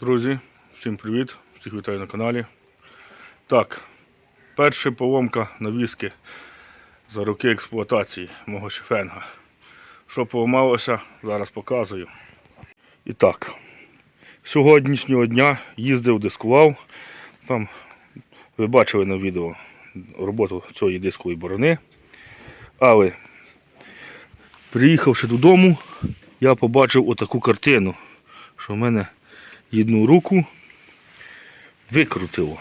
Друзі, всім привіт! Всіх вітаю на каналі. Так, перша поломка навіски за роки експлуатації мого шефенга. Що поламалося, зараз показую. І так, сьогоднішнього дня їздив, дискував. Там ви бачили на відео роботу цієї дискової борони. Але приїхавши додому, я побачив отаку картину, що в мене одну руку викрутило.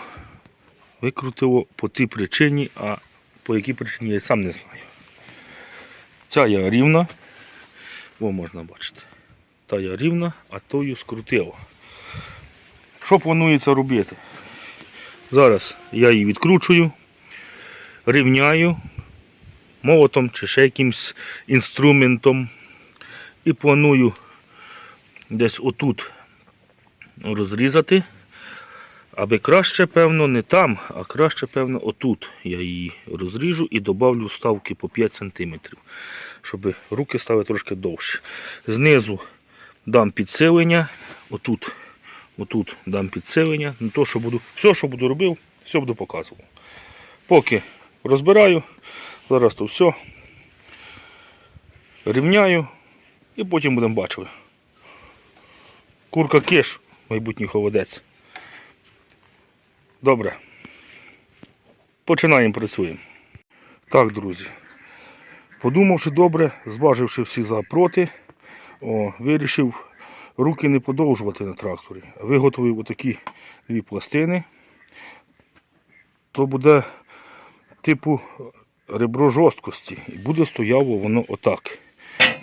Викрутило по тій причині, а по якій причині я сам не знаю. Ця я рівна, о, можна бачити. Та я рівна, а тою скрутило. Що планується робити? Зараз я її відкручую, рівняю молотом чи ще якимсь інструментом і планую десь отут розрізати, аби краще, певно, не там, а краще, певно, отут я її розріжу і добавлю вставки по 5 см, щоб руки стали трошки довше. Знизу дам підсилення, отут, отут дам підсилення. Ну, то, що буду, все, що буду робив, все буду показував. Поки розбираю, зараз то все рівняю і потім будемо бачити. Курка киш, майбутній холодець. Добре. Починаємо працюємо. Так, друзі. Подумавши добре, зваживши всі за проти, о, вирішив руки не подовжувати на тракторі. Виготовив отакі дві пластини. То буде типу ребро жорсткості. І буде стояло воно отак.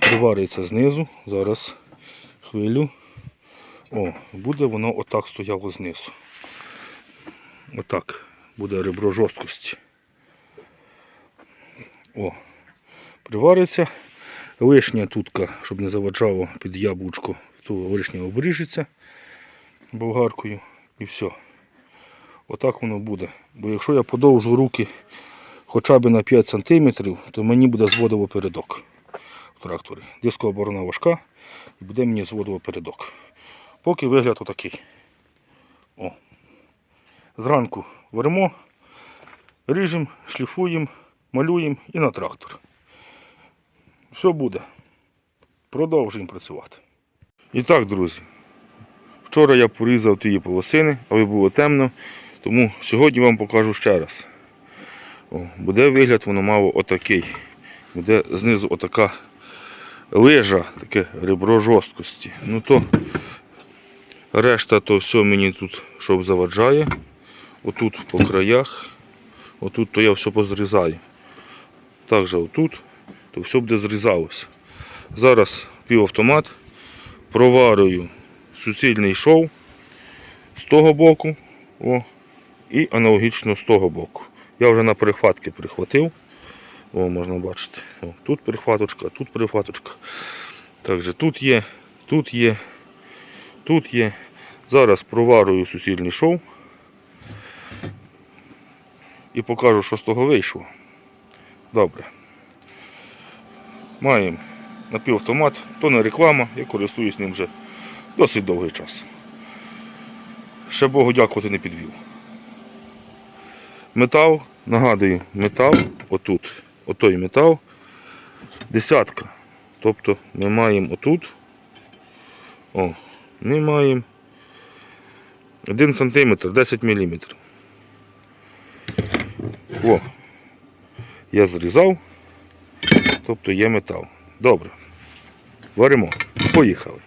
Привариться знизу. Зараз хвилю. О, буде воно отак стояло знизу. Отак буде ребро жорсткості. О, привариться. Лишня тутка, щоб не заваджало під яблучко, то лишня обріжеться болгаркою і все. Отак воно буде. Бо якщо я подовжу руки хоча б на 5 см, то мені буде зводило передок в тракторі. Дискова оборона важка і буде мені зводило передок. Поки вигляд отакий. О. Зранку беремо, ріжемо, шліфуємо, малюємо і на трактор. Все буде. Продовжуємо працювати. І так, друзі. Вчора я порізав ті полосини, аби було темно, тому сьогодні вам покажу ще раз. О, буде вигляд, воно мало отакий. Буде знизу отака лижа, таке ребро жорсткості. Ну то решта то все мені тут щоб заваджає. Отут по краях. Отут то я все позрізаю. Також отут, то все буде зрізалося. Зараз півавтомат проварюю суцільний шов з того боку о, і аналогічно з того боку. Я вже на перехватки прихватив. О, можна бачити. О, тут перехваточка, тут перехваточка. Також тут є, тут є, тут є. Зараз проварую суцільний шов і покажу, що з того вийшло. Добре. Маємо напівавтомат, то не реклама, я користуюсь ним вже досить довгий час. Ще Богу дякувати не підвів. Метал, нагадую, метал, отут, отой метал, десятка. Тобто ми маємо отут, о, ми маємо 1 см, 10 мм. О, я зрізав, тобто є метал. Добре. Варимо. Поїхали.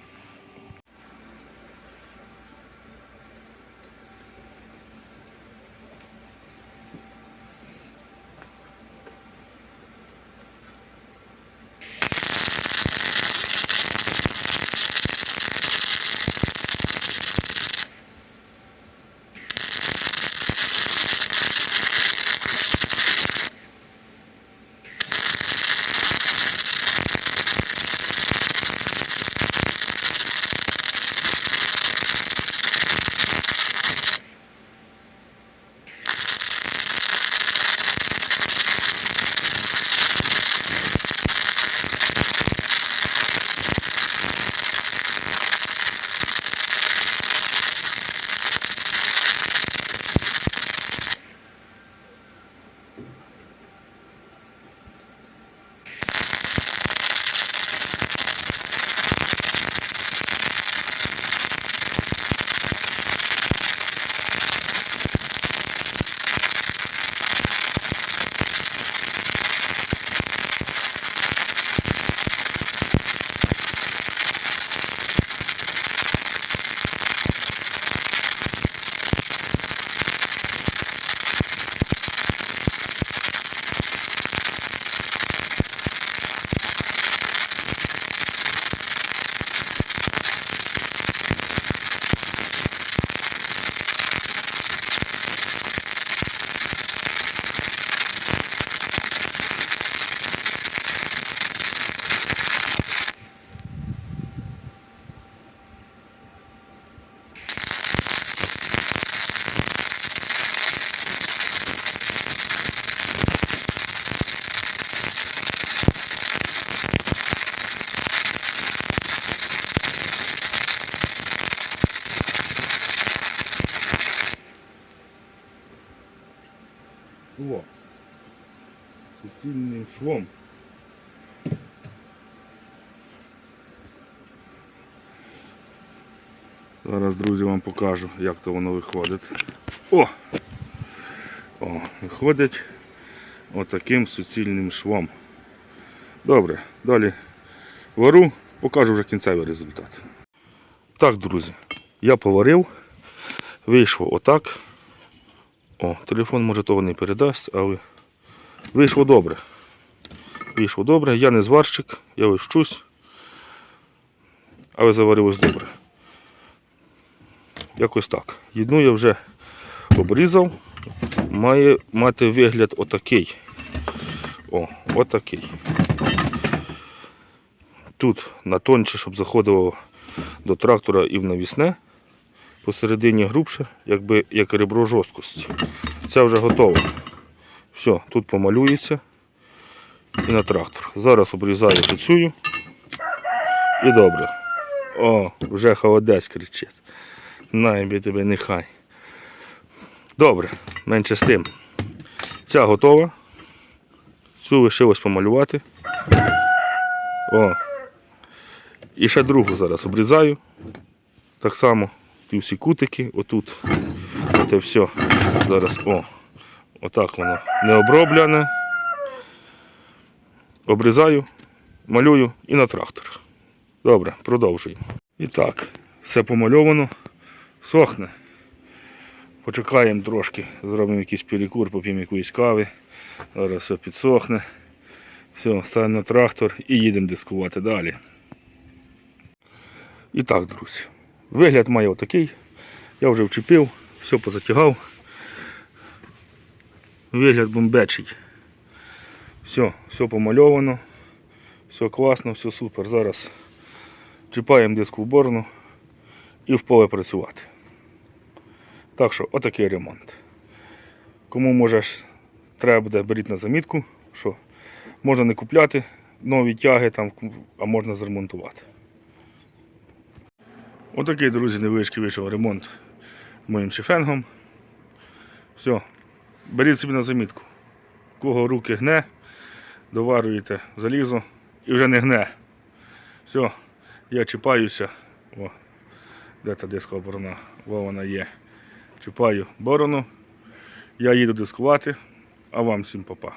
Шво. Суцільним швом. Зараз, друзі, вам покажу, як то воно виходить. О! О, виходить отаким суцільним швом. Добре, далі вару, покажу вже кінцевий результат. Так, друзі, я поварив, вийшло отак. О, телефон може того не передасть, але вийшло добре. Вийшло добре, я не зварщик, я ось вчусь, але заварилось добре. Якось так. Одну я вже обрізав, має мати вигляд отакий. О, отакий. Тут на тонче, щоб заходило до трактора і в навісне. Посередині грубше, якби як ребро жорсткості. Це вже готово. Все, тут помалюється і на трактор. Зараз обрізаю цю. І добре. О, вже холодець кричить. Най би тебе нехай. Добре, менше з тим. Ця готова. Цю лишилось помалювати. О. І ще другу зараз обрізаю. Так само ті всі кутики, отут. Це все. Зараз, о, отак воно не оброблене. Обрізаю, малюю і на трактор. Добре, продовжуємо. І так, все помальовано, сохне. Почекаємо трошки, зробимо якийсь перекур, поп'ємо якоїсь кави. Зараз все підсохне. Все, ставимо на трактор і їдемо дискувати далі. І так, друзі, вигляд має отакий. Я вже вчепив, все позатягав. Вигляд бомбечий. Все, все помальовано, все класно, все супер. Зараз чіпаємо диску в борну і в поле працювати. Так що, отакий ремонт. Кому може треба буде, беріть на замітку, що можна не купляти нові тяги, там, а можна зремонтувати. Отакий, друзі, невеличкий вийшов ремонт моїм шифенгом. Все, беріть собі на замітку. Кого руки гне, доварюєте залізо і вже не гне. Все, я чіпаюся. О, де та дискова борона? Во вона є. Чіпаю борону. Я їду дискувати, а вам всім папа.